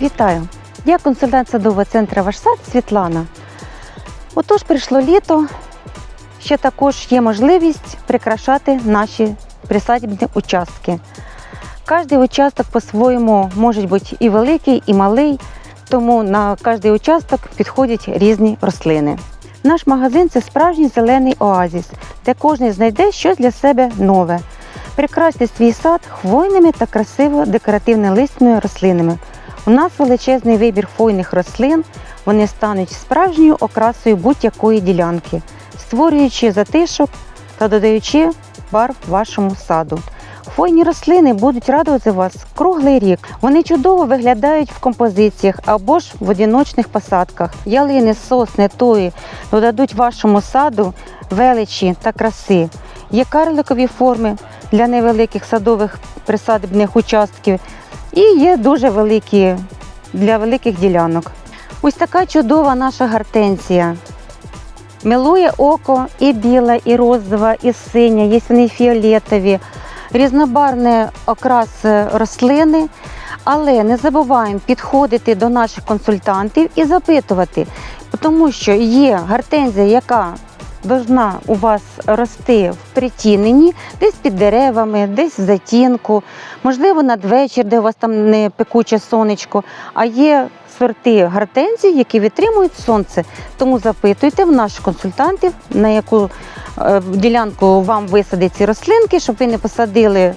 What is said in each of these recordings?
Вітаю! Я консультант садового центру Ваш сад Світлана. Отож, прийшло літо. Ще також є можливість прикрашати наші присадібні участки. Кожний участок по-своєму може бути і великий, і малий, тому на кожний участок підходять різні рослини. Наш магазин це справжній зелений оазіс, де кожен знайде щось для себе нове. Прикрасьте свій сад хвойними та красиво декоративно листними рослинами. У нас величезний вибір хвойних рослин. Вони стануть справжньою окрасою будь-якої ділянки, створюючи затишок та додаючи барв вашому саду. Хвойні рослини будуть радувати вас круглий рік. Вони чудово виглядають в композиціях або ж в одиночних посадках. Ялини, сосни, тої додадуть вашому саду величі та краси. Є карликові форми для невеликих садових присадибних участків і є дуже великі для великих ділянок. Ось така чудова наша гортензія. Милує око і біла, і розова, і синя, є вони фіолетові, різнобарний окрас рослини. Але не забуваємо підходити до наших консультантів і запитувати, тому що є гортензія, яка должна у вас рости в притіненні, десь під деревами, десь в затінку, можливо, надвечір, де у вас там не пекуче сонечко. А є сорти гортензій, які витримують сонце. Тому запитуйте в наших консультантів, на яку е, ділянку вам висадить ці рослинки, щоб ви не посадили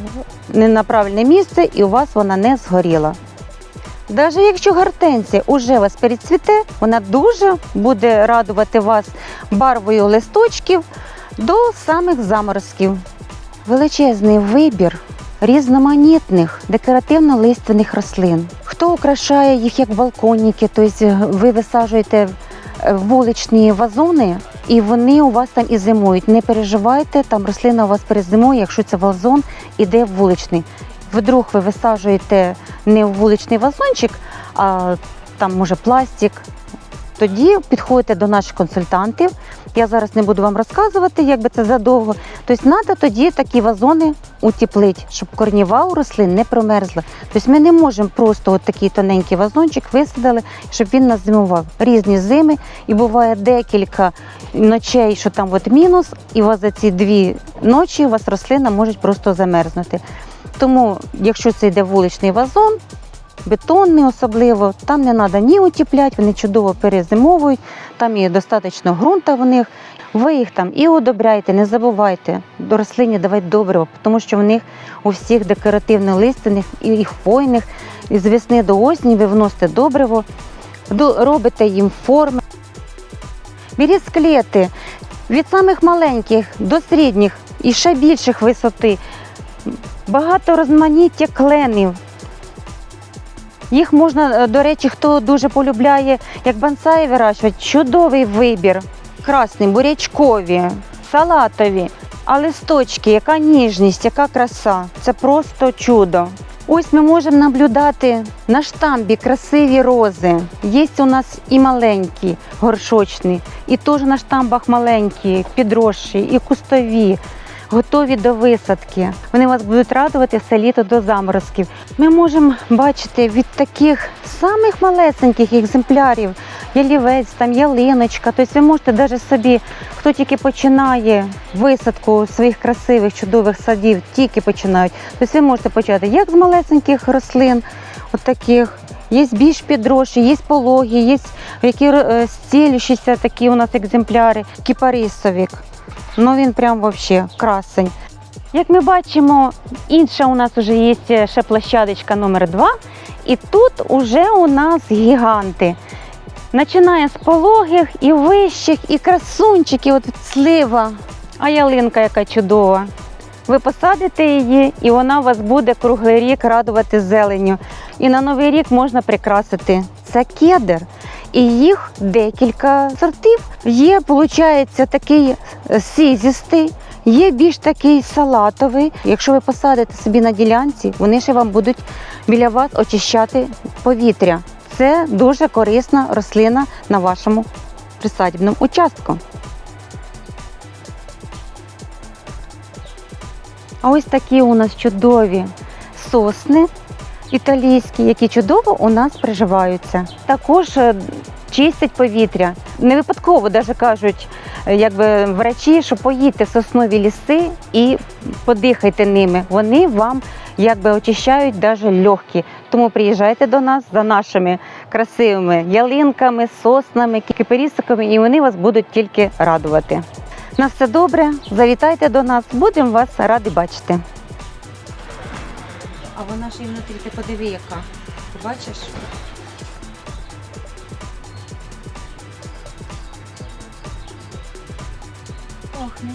не на правильне місце і у вас вона не згоріла. Навіть якщо гортензія уже вас перецвіте, вона дуже буде радувати вас барвою листочків до самих заморозків. Величезний вибір різноманітних декоративно-лиственних рослин. Хто украшає їх як балконники, тобто ви висаджуєте е, вуличні вазони, і вони у вас там і зимують. Не переживайте, там рослина у вас перезимує, якщо це вазон іде вуличний. Вдруг ви висаджуєте не в вуличний вазончик, а там може пластик. Тоді підходите до наших консультантів. Я зараз не буду вам розказувати, як би це задовго. Тобто треба тоді такі вазони утеплити, щоб корніва у рослин не промерзла. Тобто ми не можемо просто от такий тоненький вазончик висадили, щоб він нас зимував. Різні зими, і буває декілька ночей, що там от мінус, і у вас за ці дві ночі у вас рослина може просто замерзнути. Тому, якщо це йде вуличний вазон, бетонний особливо, там не треба ні утіпляти, вони чудово перезимовують, там є достатньо ґрунта в них. Ви їх там і одобряйте, не забувайте до рослині давати добриво, тому що в них у всіх декоративно-листяних і хвойних, і з весни до осені ви вносите добриво, робите їм форми. Беріть склети від самих маленьких до середніх і ще більших висоти. Багато розманіття кленів. Їх можна, е, до речі, хто дуже полюбляє, як бонсаї вирощувати, чудовий вибір. Красні, бурячкові, салатові, а листочки, яка ніжність, яка краса. Це просто чудо. Ось ми можемо наблюдати на штамбі красиві рози. Є у нас і маленькі, горшочні, і теж на штамбах маленькі, підросші, і кустові готові до висадки. Вони вас будуть радувати все літо до заморозків. Ми можемо бачити від таких самих малесеньких екземплярів, ялівець, там ялиночка. Тобто ви можете навіть собі, хто тільки починає висадку своїх красивих, чудових садів, тільки починають. Тобто ви можете почати як з малесеньких рослин, от таких. Є більш підросші, є пологі, є які е, стілющіся такі у нас екземпляри, кіпарисовік. Ну він прям вообще красень. Як ми бачимо, інша у нас вже є ще площадочка номер 2 І тут уже у нас гіганти. Починає з пологих і вищих, і красунчики, от слива, а ялинка яка чудова. Ви посадите її, і вона вас буде круглий рік радувати зеленню. І на новий рік можна прикрасити. Це кедр. І їх декілька сортів. Є, виходить, такий е, сізістий, є більш такий салатовий. Якщо ви посадите собі на ділянці, вони ще вам будуть біля вас очищати повітря. Це дуже корисна рослина на вашому присадібному участку. А ось такі у нас чудові сосни італійські, які чудово у нас приживаються. Також е, чистять повітря. Не випадково даже кажуть, е, якби врачі, що поїдьте соснові ліси і подихайте ними. Вони вам якби очищають навіть легкі. Тому приїжджайте до нас за нашими красивими ялинками, соснами, кипарісиками, і вони вас будуть тільки радувати. На все добре, завітайте до нас, будемо вас раді бачити. А вона ж і внутрі, ти подиви, яка. Ти бачиш? Пахне.